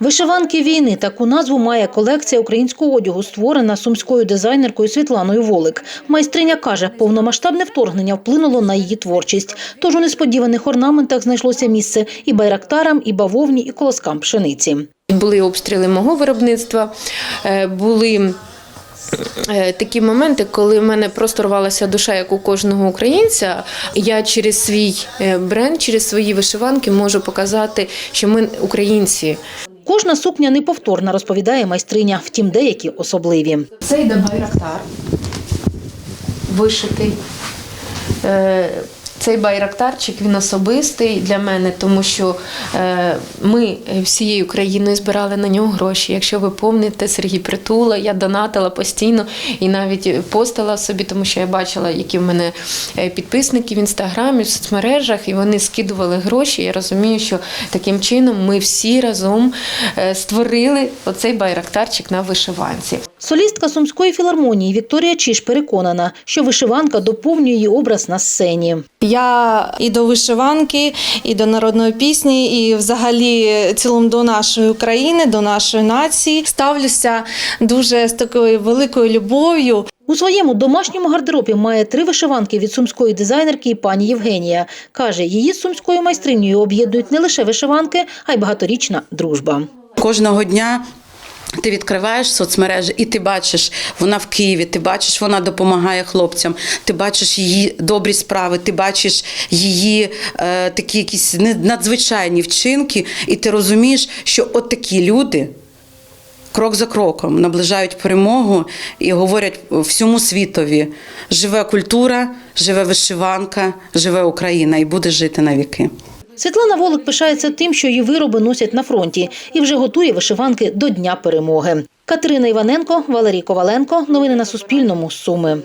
Вишиванки війни таку назву має колекція українського одягу, створена сумською дизайнеркою Світланою Волик. Майстриня каже, повномасштабне вторгнення вплинуло на її творчість. Тож у несподіваних орнаментах знайшлося місце і байрактарам, і бавовні, і колоскам пшениці. Були обстріли мого виробництва, е, були е, такі моменти, коли в мене просто рвалася душа, як у кожного українця. Я через свій е, бренд, через свої вишиванки можу показати, що ми українці. Кожна сукня неповторна, розповідає майстриня, втім деякі особливі. Це йде байрактар, вишитий. Цей байрактарчик він особистий для мене, тому що е, ми всією країною збирали на нього гроші. Якщо ви пам'ятаєте, Сергій Притула, я донатила постійно і навіть постила собі, тому що я бачила, які в мене е, підписники в інстаграмі, в соцмережах, і вони скидували гроші. Я розумію, що таким чином ми всі разом е, створили оцей байрактарчик на вишиванці. Солістка сумської філармонії Вікторія Чіш переконана, що вишиванка доповнює її образ на сцені. Я і до вишиванки, і до народної пісні, і взагалі цілому до нашої України, до нашої нації ставлюся дуже з такою великою любов'ю. У своєму домашньому гардеробі має три вишиванки від сумської дизайнерки пані Євгенія. Каже, її з сумською майстринею об'єднують не лише вишиванки, а й багаторічна дружба. Кожного дня ти відкриваєш соцмережі і ти бачиш, вона в Києві, ти бачиш, вона допомагає хлопцям, ти бачиш її добрі справи, ти бачиш її е, такі якісь надзвичайні вчинки, і ти розумієш, що от такі люди. Крок за кроком наближають перемогу і говорять всьому світові: живе культура, живе вишиванка, живе Україна і буде жити на віки. Світлана Волик пишається тим, що її вироби носять на фронті і вже готує вишиванки до Дня перемоги. Катерина Іваненко, Валерій Коваленко. Новини на Суспільному. Суми.